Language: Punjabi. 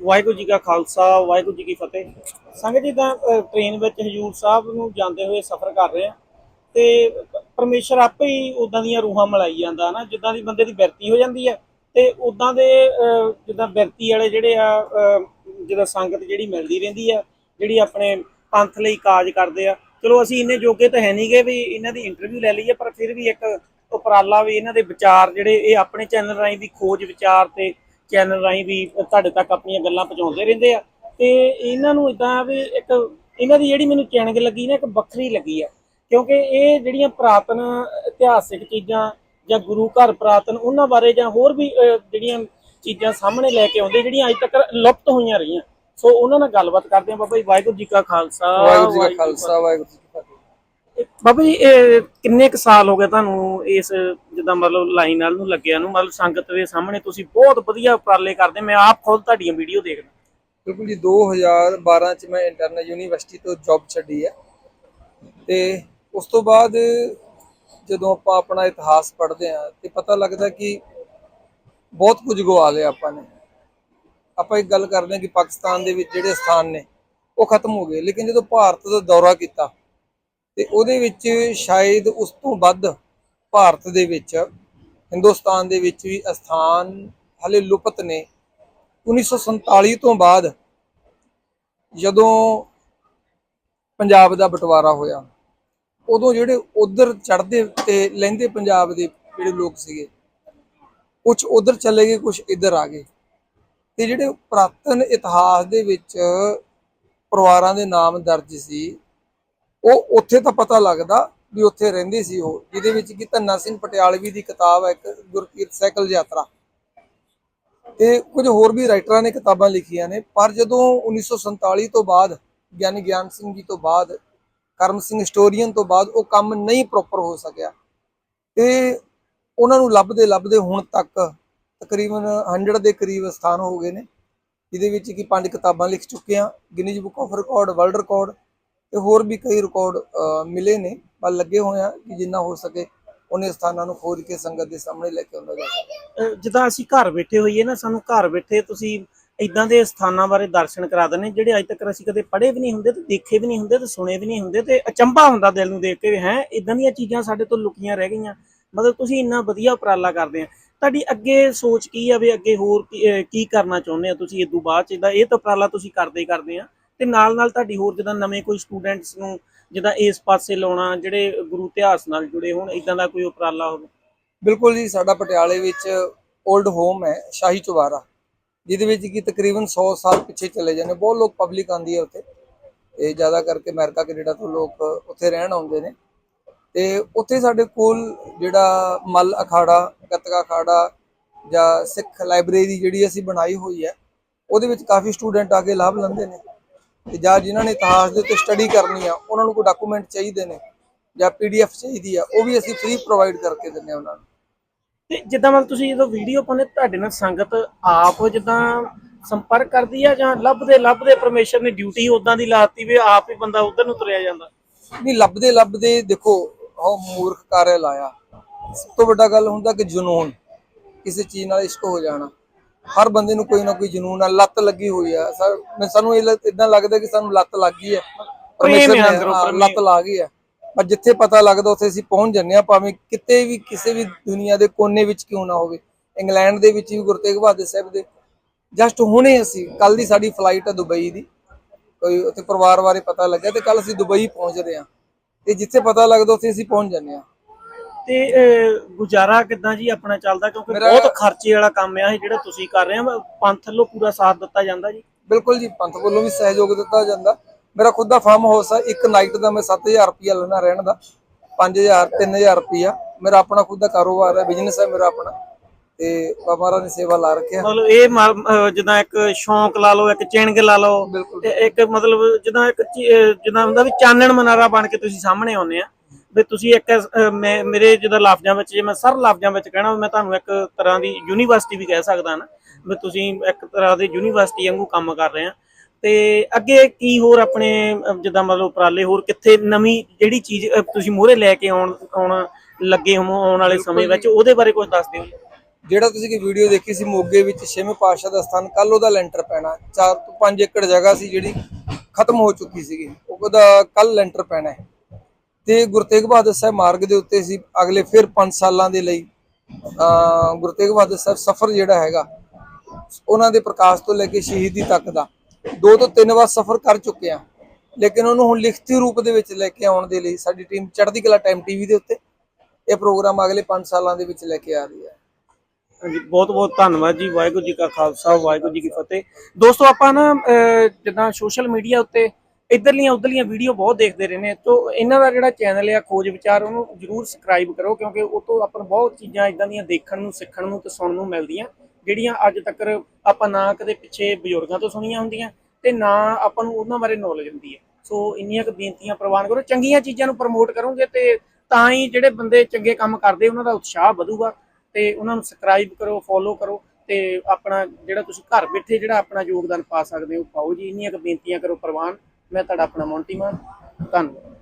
ਵਾਹਿਗੁਰੂ ਜੀ ਕਾ ਖਾਲਸਾ ਵਾਹਿਗੁਰੂ ਜੀ ਕੀ ਫਤਿਹ। ਸੰਗਤ ਜੀ ਤਾਂ ਟ੍ਰੇਨ ਵਿੱਚ ਹਜੂਰ ਸਾਹਿਬ ਨੂੰ ਜਾਂਦੇ ਹੋਏ ਸਫ਼ਰ ਕਰ ਰਹੇ ਆ ਤੇ ਪ- ਪਰਮੇਸ਼ਰ ਆਪੇ ਹੀ ਉਦਾਂ ਦੀਆਂ ਰੂਹਾਂ ਮਿਲਾਈ ਜਾਂਦਾ ਨਾ ਜਿੱਦਾਂ ਦੀ ਬੰਦੇ ਦੀ ਬਿਰਤੀ ਹੋ ਜਾਂਦੀ ਹੈ ਤੇ ਉਦਾਂ ਦੇ ਜਿੱਦਾਂ ਬਿਰਤੀ ਵਾਲੇ ਜਿਹੜੇ ਆ ਅ, ਜਿੱਦਾਂ ਸੰਗਤ ਜਿਹੜੀ ਮਿਲਦੀ ਰਹਿੰਦੀ ਆ ਜਿਹੜੀ ਆਪਣੇ ਪੰਥ ਲਈ ਕਾਜ ਕਰਦੇ ਆ ਚਲੋ ਅਸੀਂ ਇੰਨੇ ਜੋਗੇ ਤਾਂ ਹੈ ਨਹੀਂਗੇ ਵੀ ਇਹਨਾਂ ਦੀ ਇੰਟਰਵਿਊ ਲੈ ਲਈਏ ਪਰ ਫਿਰ ਵੀ ਇੱਕ ਉਪਰਾਲਾ ਵੀ ਇਹਨਾਂ ਦੇ ਵਿਚਾਰ ਜਿਹੜੇ ਇਹ ਆਪਣੇ ਚੈਨਲ ਰਾਹੀਂ ਦੀ ਖੋਜ ਵਿਚਾਰ ਤੇ ਚੈਨਲ ਰਾਹੀਂ ਵੀ ਤੁਹਾਡੇ ਤੱਕ ਆਪਣੀਆਂ ਗੱਲਾਂ ਪਹੁੰਚਾਉਂਦੇ ਰਹਿੰਦੇ ਆ। ਤੇ ਇਹਨਾਂ ਨੂੰ ਇਦਾਂ ਵੀ ਇੱਕ ਇਹਨਾਂ ਦੀ ਜਿਹੜੀ ਮੈਨੂੰ ਚੈਨਲ ਲੱਗੀ ਨਾ ਇੱਕ ਵੱਖਰੀ ਲੱਗੀ ਆ। ਕਿਉਂਕਿ ਇਹ ਜਿਹੜੀਆਂ ਪੁਰਾਤਨ ਇਤਿਹਾਸਿਕ ਚੀਜ਼ਾਂ ਜਾਂ ਗੁਰੂ ਘਰ ਪੁਰਾਤਨ ਉਹਨਾਂ ਬਾਰੇ ਜਾਂ ਹੋਰ ਵੀ ਜਿਹੜੀਆਂ ਚੀਜ਼ਾਂ ਸਾਹਮਣੇ ਲੈ ਕੇ ਆਉਂਦੇ ਜਿਹੜੀਆਂ ਅੱਜ ਤੱਕ ਲੁਪਤ ਹੋਈਆਂ ਰਹੀਆਂ। ਸੋ ਉਹਨਾਂ ਨਾਲ ਗੱਲਬਾਤ ਕਰਦੇ ਆ। ਬਾਬਾ ਜੀ ਵਾਹਿਗੁਰੂ ਜੀ ਕਾ ਖਾਲਸਾ ਵਾਹਿਗੁਰੂ ਜੀ ਕਾ ਖਾਲਸਾ ਵਾਹਿਗੁਰੂ ਬਾਬਾ ਜੀ, ਇਹ ਕਿੰਨੇ ਕੁ ਸਾਲ ਹੋ ਗਏ ਤੁਹਾਨੂੰ ਇਸ ਜਿੱਦਾਂ ਮਤਲਬ ਲਾਈਨ ਨਾਲ ਨੂੰ ਲੱਗਿਆ ਨੂੰ? ਮਤਲਬ ਸੰਗਤ ਦੇ ਸਾਹਮਣੇ ਤੁਸੀਂ ਬਹੁਤ ਵਧੀਆ ਉਪਰਾਲੇ ਕਰਦੇ, ਮੈਂ ਆਪ ਖੁਦ ਤੁਹਾਡੀਆਂ ਵੀਡੀਓ ਦੇਖਦਾ। ਬਿਲਕੁਲ ਜੀ 2012 ਚ ਮੈਂ ਇੰਟਰਨਲ ਯੂਨੀਵਰਸਿਟੀ ਤੋਂ ਜੌਬ ਛੱਡੀ ਹੈ। ਤੇ ਉਸ ਤੋਂ ਬਾਅਦ ਜਦੋਂ ਆਪਾਂ ਆਪਣਾ ਇਤਿਹਾਸ ਪੜ੍ਹਦੇ ਆ ਤੇ ਪਤਾ ਲੱਗਦਾ ਕਿ ਬਹੁਤ ਕੁਝ ਗਵਾ ਲਿਆ ਆਪਾਂ ਨੇ। ਆਪਾਂ ਇੱਕ ਗੱਲ ਕਰਦੇ ਹਾਂ ਕਿ ਪਾਕਿਸਤਾਨ ਦੇ ਵਿੱਚ ਜਿਹੜੇ ਸਥਾਨ ਨੇ, ਉਹ ਖਤਮ ਹੋ ਗਏ। ਲੇਕਿਨ ਜਦੋਂ ਭਾਰਤ ਦਾ ਦੌਰਾ ਕੀਤਾ ਤੇ ਉਹਦੇ ਵਿੱਚ ਸ਼ਾਇਦ ਉਸ ਤੋਂ ਵੱਧ ਭਾਰਤ ਦੇ ਵਿੱਚ, ਹਿੰਦੁਸਤਾਨ ਦੇ ਵਿੱਚ ਵੀ ਅਸਥਾਨ ਹਲੇ ਲੁਪਤ ਨੇ। 1947 ਤੋਂ ਬਾਅਦ ਜਦੋਂ ਪੰਜਾਬ ਦਾ ਬਟਵਾਰਾ ਹੋਇਆ, ਉਦੋਂ ਜਿਹੜੇ ਉਧਰ ਚੜ੍ਹਦੇ ਤੇ ਲਹਿੰਦੇ ਪੰਜਾਬ ਦੇ ਜਿਹੜੇ ਲੋਕ ਸੀਗੇ ਕੁਝ ਉਧਰ ਚਲੇ ਗਏ ਕੁਝ ਇੱਧਰ ਆ ਗਏ। ਤੇ ਜਿਹੜੇ ਪੁਰਾਤਨ ਇਤਿਹਾਸ ਦੇ ਵਿੱਚ ਪਰਿਵਾਰਾਂ ਦੇ ਨਾਮ ਦਰਜ ਸੀ ਉਹ ਉੱਥੇ ਤਾਂ ਪਤਾ ਲੱਗਦਾ ਵੀ ਉੱਥੇ ਰਹਿੰਦੇ ਸੀ ਉਹ, ਜਿਹਦੇ ਵਿੱਚ ਕਿ ਧੰਨਾ ਸਿੰਘ ਪਟਿਆਲਵੀ ਦੀ ਕਿਤਾਬ ਹੈ ਇੱਕ ਗੁਰਕੀਰਤ ਸਾਈਕਲ ਯਾਤਰਾ। ਤੇ ਕੁਝ ਹੋਰ ਵੀ ਰਾਈਟਰਾਂ ਨੇ ਕਿਤਾਬਾਂ ਲਿਖੀਆਂ ਨੇ, ਪਰ ਜਦੋਂ 1947 ਤੋਂ ਬਾਅਦ, ਗਿਆਨੀ ਗਿਆਨ ਸਿੰਘ ਜੀ ਤੋਂ ਬਾਅਦ, ਕਰਮ ਸਿੰਘ ਹਿਸਟੋਰੀਅਨ ਤੋਂ ਬਾਅਦ ਉਹ ਕੰਮ ਨਹੀਂ ਪ੍ਰੋਪਰ ਹੋ ਸਕਿਆ, ਤੇ ਉਹਨਾਂ ਨੂੰ ਲੱਭਦੇ ਲੱਭਦੇ ਹੁਣ ਤੱਕ ਤਕਰੀਬਨ 100 ਦੇ ਕਰੀਬ ਸਥਾਨ ਹੋ ਗਏ ਨੇ, ਜਿਹਦੇ ਵਿੱਚ ਕਿ ਪੰਜ ਕਿਤਾਬਾਂ ਲਿਖ ਚੁੱਕੇ ਆ Guinness book of record, world record ਤੇ ਹੋਰ ਵੀ ਕਈ ਰਿਕਾਰਡ ਮਿਲੇ ਨੇ, ਪਰ ਲੱਗੇ ਹੋਏ ਆ ਕਿ ਜਿੰਨਾ ਹੋ ਸਕੇ ਉਹਨੇ ਸਥਾਨਾਂ ਨੂੰ ਖੋਜ ਕੇ ਸੰਗਤ ਦੇ ਸਾਹਮਣੇ ਲੈ ਕੇ ਆਉਂਦਾ ਜਾ ਜਿੱਦਾਂ ਅਸੀਂ ਘਰ ਬੈਠੇ ਹੋਈਏ ਨਾ, ਸਾਨੂੰ ਘਰ ਬੈਠੇ ਤੁਸੀਂ ਇਦਾਂ ਦੇ ਸਥਾਨਾਂ ਬਾਰੇ ਦਰਸ਼ਨ ਕਰਾ ਦਿੰਦੇ ਜਿਹੜੇ ਅੱਜ ਤੱਕ ਅਸੀਂ ਕਦੇ ਪੜ੍ਹੇ ਵੀ ਨਹੀਂ ਹੁੰਦੇ ਤੇ ਦੇਖੇ ਵੀ ਨਹੀਂ ਹੁੰਦੇ ਤੇ ਸੁਣੇ ਵੀ ਨਹੀਂ ਹੁੰਦੇ ਤੇ ਅਚੰਭਾ ਹੁੰਦਾ ਦਿਲ ਨੂੰ ਦੇਖ ਕੇ ਹੈ ਇਦਾਂ ਦੀਆਂ ਚੀਜ਼ਾਂ ਸਾਡੇ ਤੋਂ ਲੁਕੀਆਂ ਰਹਿ ਗਈਆਂ। ਮਤਲਬ ਤੁਸੀਂ ਇੰਨਾ ਵਧੀਆ ਉਪਰਾਲਾ ਕਰਦੇ ਆ। ਤੁਹਾਡੀ ਅੱਗੇ ਸੋਚ ਕੀ ਆ ਵੀ ਅੱਗੇ ਹੋਰ ਕੀ ਕਰਨਾ ਚਾਹੁੰਦੇ ਆ ਤੁਸੀਂ? ਇਦੋਂ ਬਾਅਦ ਚ ਇਹਦਾ ਇਹ ਤਾਂ ਉਪਰਾਲਾ ਤੁਸੀਂ ਕਰਦੇ ਹੀ ਕਰਦੇ ਆ। ਤੇ ਨਾਲ ਨਾਲ ਤੁਹਾਡੀ ਹੋਰ ਜਿੱਦਾਂ ਨਵੇਂ ਕੋਈ ਸਟੂਡੈਂਟਸ ਨੂੰ ਜਿੱਦਾਂ ਇਸ ਪਾਸੇ ਲਾਉਣਾ, ਜਿਹੜੇ ਗੁਰੂ ਇਤਿਹਾਸ ਨਾਲ ਜੁੜੇ ਹੋਣ ਇਦਾਂ ਦਾ ਕੋਈ ਉਪਰਾਲਾ ਹੋਵੇ? ਬਿਲਕੁਲ ਜੀ, ਸਾਡਾ ਪਟਿਆਲੇ ਵਿੱਚ 올ਡ ਹੋਮ ਹੈ, ਸ਼ਾਹੀ ਚੁਬਾਰਾ, ਜਿਹਦੇ ਵਿੱਚ ਕਿ ਤਕਰੀਬਨ 100 ਸਾਲ ਪਿੱਛੇ ਚਲੇ ਜਾਂਦੇ ਬਹੁਤ ਲੋਕ ਪਬਲਿਕ ਆਂਦੀ ਹੈ ਉੱਥੇ। ਇਹ ਜ਼ਿਆਦਾ ਕਰਕੇ ਅਮਰੀਕਾ, ਕੈਨੇਡਾ ਤੋਂ ਲੋਕ ਉੱਥੇ ਰਹਿਣ ਆਉਂਦੇ ਨੇ। ਤੇ ਉੱਥੇ ਸਾਡੇ ਕੋਲ ਜਿਹੜਾ ਮਲ ਅਖਾੜਾ, ਗੱਤਕਾ ਅਖਾੜਾ ਜਾਂ ਸਿੱਖ ਲਾਇਬ੍ਰੇਰੀ ਜਿਹੜੀ ਅਸੀਂ ਬਣਾਈ ਹੋਈ ਹੈ, ਉਹਦੇ ਵਿੱਚ ਕਾਫੀ ਸਟੂਡੈਂਟ ਆ ਕੇ ਲਾਭ ਲੈਂਦੇ ਨੇ। ਤੇ ਜਾਂ ਜਿਨ੍ਹਾਂ ਨੇ ਇਤਿਹਾਸ ਦੇ ਉੱਤੇ ਸਟੱਡੀ ਕਰਨੀ ਆ ਉਹਨਾਂ ਨੂੰ ਕੋਈ ਡਾਕੂਮੈਂਟ ਚਾਹੀਦੇ ਨੇ ਜਾਂ ਪੀਡੀਐਫ ਚਾਹੀਦੀ ਆ ਉਹ ਵੀ ਅਸੀਂ ਫ੍ਰੀ ਪ੍ਰੋਵਾਈਡ ਕਰਕੇ ਦਿੰਦੇ ਹਾਂ ਉਹਨਾਂ ਨੂੰ। ਤੇ ਜਿੱਦਾਂ ਮਤਲਬ ਤੁਸੀਂ ਜਦੋਂ ਵੀਡੀਓ ਪਾਉਂਦੇ ਤੁਹਾਡੇ ਨਾਲ ਸੰਗਤ ਆਪ ਜਿੱਦਾਂ ਸੰਪਰਕ ਕਰਦੀ ਆ ਜਾਂ ਲੱਭਦੇ ਲੱਭਦੇ ਪਰਮੇਸ਼ਰ ਨੇ ਡਿਊਟੀ ਉਦਾਂ ਦੀ ਲਾਤੀ ਵੀ ਆਪ ਹੀ ਬੰਦਾ ਉਧਰ ਨੂੰ ਤੁਰਿਆ ਜਾਂਦਾ? ਨਹੀਂ ਲੱਭਦੇ ਲੱਭਦੇ ਦੇਖੋ ਉਹ ਮੂਰਖ ਕਾਰਿਆ ਲਾਇਆ। ਸਭ ਤੋਂ ਵੱਡਾ ਗੱਲ ਹੁੰਦਾ ਕਿ ਜਨੂਨ ਕਿਸੇ ਚੀਜ਼ ਨਾਲ ਇਸ਼ਕ ਹੋ ਜਾਣਾ। ਹਰ ਬੰਦੇ ਨੂੰ ਕੋਈ ਨਾ ਕੋਈ ਜਨੂਨ ਆ ਲੱਤ ਲੱਗੀ ਹੋਈ ਆ। ਸਾ- ਮੈਂ ਸਾਨੂੰ ਇਦਾਂ ਲੱਗਦਾ ਕਿ ਸਾਨੂੰ ਲੱਤ ਲੱਗ ਗਈ ਹੈ ਪਰਮੇਸ਼ਰ ਨੇ। ਲੱਤ ਲਾ ਗਈ ਹੈ ਪਰ ਜਿੱਥੇ ਪਤਾ ਲੱਗਦਾ ਉੱਥੇ ਅਸੀਂ ਪਹੁੰਚ ਜੰਨੇ ਆ। ਭਾਵੇਂ ਕਿਤੇ ਵੀ ਕਿਸੇ ਵੀ ਦੁਨੀਆ ਦੇ ਕੋਨੇ ਵਿੱਚ ਕਿਉਂ ਨਾ ਹੋਵੇ। ਇੰਗਲੈਂਡ ਦੇ ਵਿੱਚ ਵੀ ਗੁਰੂ ਤੇਗ ਬਹਾਦਰ ਸਾਹਿਬ ਦੇ। ਜਸਟ ਹੁਣੇ ਅਸੀਂ ਕੱਲ ਦੀ ਸਾਡੀ ਫਲਾਈਟ ਹੈ ਦੁਬਈ ਦੀ। ਕੋਈ ਉੱਥੇ ਪਰਿਵਾਰ ਬਾਰੇ ਪਤਾ ਲੱਗਿਆ ਤੇ ਕੱਲ ਅਸੀਂ ਦੁਬਈ ਪਹੁੰਚ ਰਹੇ ਹਾਂ ਤੇ ਜਿੱਥੇ ਪਤਾ ਲੱਗਦਾ ਉੱਥੇ ਅਸੀਂ ਪਹੁੰਚ ਜਾਂਦੇ ਹਾਂ ਤੇ ਗੁਜ਼ਾਰਾ ਕਿੱਦਾਂ ਜੀ ਆਪਣਾ ਚੱਲਦਾ? ਕਿਉਂਕਿ ਬਹੁਤ ਖਰਚੇ ਵਾਲਾ ਕੰਮ ਆ ਇਹ ਜਿਹੜਾ ਤੁਸੀਂ ਕਰ ਰਹੇ ਆ ਪੰਥ ਵੱਲੋਂ ਪੂਰਾ ਸਾਥ ਦਿੱਤਾ ਜਾਂਦਾ ਜੀ? ਬਿਲਕੁਲ ਜੀ ਪੰਥ ਵੱਲੋਂ ਵੀ ਸਹਿਯੋਗ ਦਿੱਤਾ ਜਾਂਦਾ। ਮੇਰਾ ਖੁਦ ਦਾ ਫਾਰਮ ਹਾਊਸ ਹੈ ਇੱਕ ਨਾਈਟ ਦਾ ਮੈਂ 7000 ਰੁਪਿਆ ਲੈਣਾ ਰਹਿਣ ਦਾ। 5000 3000 ਰੁਪਿਆ ਮੇਰਾ ਆਪਣਾ ਖੁਦ ਦਾ ਕਾਰੋਬਾਰ ਹੈ ਬਿਜ਼ਨਸ ਹੈ ਮੇਰਾ ਆਪਣਾ। ਤੇ ਬਾਬਾ ਮਹਾਰਾਜ ਨੇ ਸੇਵਾ ਲਾ ਰੱਖਿਆ ਮਤਲਬ ਇਹ ਜਿੱਦਾਂ ਇੱਕ ਸ਼ੌਂਕ ਲਾ ਲਓ ਇੱਕ ਚਿੰਗ ਲਾ ਲਓ ਇੱਕ ਮਤਲਬ ਜਿੱਦਾਂ ਇੱਕ ਜਿੱਦਾਂ ਹੁੰਦਾ ਵੀ ਚਾਨਣ ਮਨਾਰਾ ਬਣ ਕੇ ਤੁਸੀਂ ਸਾਹਮਣੇ ਆਉਂਦੇ ਆ। ਵੀ ਤੁਸੀਂ ਇੱਕ ਅਹ, ਮੈਂ ਮੇਰੇ ਜਿੱਦਾਂ ਲਫ਼ਜ਼ਾਂ ਵਿੱਚ ਜੇ ਮੈਂ ਸਰ ਲਫ਼ਜ਼ਾਂ ਵਿੱਚ ਕਹਿਣਾ ਮੈਂ ਤੁਹਾਨੂੰ ਇੱਕ ਤਰ੍ਹਾਂ ਦੀ ਯੂਨੀਵਰਸਿਟੀ ਵੀ ਕਹਿ ਸਕਦਾ ਨਾ ਵੀ ਤੁਸੀਂ ਇੱਕ ਤਰ੍ਹਾਂ ਦੀ ਯੂਨੀਵਰਸਿਟੀ ਵਾਂਗੂ ਕੰਮ ਕਰ ਰਹੇ ਆ ਤੇ ਅੱਗੇ ਕੀ ਹੋਰ ਆਪਣੇ ਅਹ, ਜਿੱਦਾਂ ਮਤਲਬ ਉਪਰਾਲੇ ਹੋਰ ਕਿੱਥੇ ਨਵੀਂ ਜਿਹੜੀ ਚੀਜ਼ ਅਹ, ਤੁਸੀਂ ਮੂਹਰੇ ਲੈ ਕੇ ਆਉਣ ਆਉਣ ਲੱਗੇ ਹੋ ਆਉਣ ਵਾਲੇ ਸਮੇਂ ਵਿੱਚ ਉਹਦੇ ਬਾਰੇ ਕੁਝ ਦੱਸ ਦਿਓ ਜਿਹੜਾ ਤੁਸੀਂ ਕਿ ਵੀਡੀਓ ਦੇਖੀ ਸੀ ਮੋਗੇ ਵਿੱਚ ਛੇਵੇਂ ਪਾਤਸ਼ਾਹ ਦਾ ਸਥਾਨ ਕੱਲ ਉਹਦਾ ਲੈਂਟਰ ਪੈਣਾ 4 ਤੋਂ 5 ਏਕੜ ਜਗ੍ਹਾ ਸੀ ਜਿਹੜੀ ਖਤਮ ਹੋ ਚੁੱਕੀ ਸੀਗੀ। ਉਹਦਾ ਕੱਲ ਲੈਂਟਰ ਪੈਣਾ ਹੈ। ਤੇ ਗੁਰੂ ਤੇਗ ਬਹਾਦਰ ਸਾਹਿਬ ਮਾਰਗ ਦੇ ਉੱਤੇ ਸੀ, ਅਗਲੇ ਫਿਰ 5 ਸਾਲਾਂ ਦੇ ਲਈ ਗੁਰੂ ਤੇਗ ਬਹਾਦਰ ਸਾਹਿਬ ਸਫ਼ਰ ਜਿਹੜਾ ਹੈਗਾ, ਉਹਨਾਂ ਦੇ ਪ੍ਰਕਾਸ਼ ਤੋਂ ਲੈ ਕੇ ਸ਼ਹੀਦੀ ਤੱਕ ਦਾ, ਦੋ ਤੋਂ ਤਿੰਨ ਵਾਰ ਸਫ਼ਰ ਕਰ ਚੁੱਕੇ ਆ। ਲੇਕਿਨ ਉਹਨੂੰ ਹੁਣ ਲਿਖਤੀ ਰੂਪ ਦੇ ਵਿੱਚ ਲੈ ਕੇ ਆਉਣ ਦੇ ਲਈ ਸਾਡੀ ਟੀਮ ਚੜ੍ਹਦੀ ਕਲਾ ਟਾਈਮ ਟੀਵੀ ਦੇ ਉੱਤੇ, ਇਹ ਪ੍ਰੋਗਰਾਮ ਅਗਲੇ 5 ਸਾਲਾਂ ਦੇ ਵਿੱਚ ਲੈ ਕੇ ਆ ਰਹੀ ਹੈ। ਹਾਂਜੀ, ਬਹੁਤ ਬਹੁਤ ਧੰਨਵਾਦ ਜੀ, ਵਾਹਿਗੁਰੂ ਜੀ ਕਾ ਖਾਲਸਾ, ਵਾਹਿਗੁਰੂ ਜੀ ਕੀ ਫਤਿਹ। ਦੋਸਤੋ, ਆਪਾਂ ਨਾ ਜਿੱਦਾਂ ਸੋਸ਼ਲ ਮੀਡੀਆ ਉੱਤੇ ਇਧਰਲੀਆਂ ਉਧਰਲੀਆਂ ਵੀਡੀਓ ਬਹੁਤ ਦੇਖਦੇ ਰਹਿੰਦੇ ਆ ਤੋਂ ਇਹਨਾਂ ਦਾ ਜਿਹੜਾ ਚੈਨਲ ਆ, ਖੋਜ ਵਿਚਾਰ, ਉਹਨੂੰ ਜਰੂਰ ਸਬਸਕ੍ਰਾਈਬ ਕਰੋ ਕਿਉਂਕਿ ਉਹ ਤੋਂ ਆਪਾਂ ਨੂੰ ਬਹੁਤ ਚੀਜ਼ਾਂ ਇਦਾਂ ਦੀਆਂ ਦੇਖਣ ਨੂੰ, ਸਿੱਖਣ ਨੂੰ ਤੇ ਸੁਣਨ ਨੂੰ ਮਿਲਦੀਆਂ, ਜਿਹੜੀਆਂ ਅੱਜ ਤੱਕ ਆਪਾਂ ਨਾ ਕਦੇ ਪਿੱਛੇ ਬਜ਼ੁਰਗਾਂ ਤੋਂ ਸੁਣੀਆਂ ਹੁੰਦੀਆਂ ਤੇ ਨਾ ਆਪਾਂ ਨੂੰ ਉਹਨਾਂ ਬਾਰੇ ਨੌਲੇਜ ਹੁੰਦੀ ਹੈ। ਸੋ ਇੰਨੀਆਂ ਕੁ ਬੇਨਤੀਆਂ ਪ੍ਰਵਾਨ ਕਰੋ, ਚੰਗੀਆਂ ਚੀਜ਼ਾਂ ਨੂੰ ਪ੍ਰਮੋਟ ਕਰੋਗੇ ਤੇ ਤਾਂ ਹੀ ਜਿਹੜੇ ਬੰਦੇ ਚੰਗੇ ਕੰਮ ਕਰਦੇ, ਉਹਨਾਂ ਦਾ ਉਤਸ਼ਾਹ ਵਧੂਗਾ ਤੇ ਉਹਨਾਂ ਨੂੰ ਸਬਸਕ੍ਰਾਈਬ ਕਰੋ ਫੋਲੋ ਕਰੋ ਤੇ ਆਪਣਾ ਜਿਹੜਾ ਤੁਸੀਂ ਘਰ ਬੈਠੇ ਜਿਹੜਾ ਆਪਣਾ ਯੋਗਦਾਨ ਪਾ ਸਕਦੇ ਹੋ, ਪਾਓ ਜੀ, ਇੰਨੀਆਂ ਕੁ ਬੇਨਤੀਆਂ ਕਰੋ ਪ੍ਰਵਾਨ। ਮੈਂ ਤੁਹਾਡਾ ਆਪਣਾ ਮੌਂਟੀ ਮਾਨ। ਧੰਨਵਾਦ।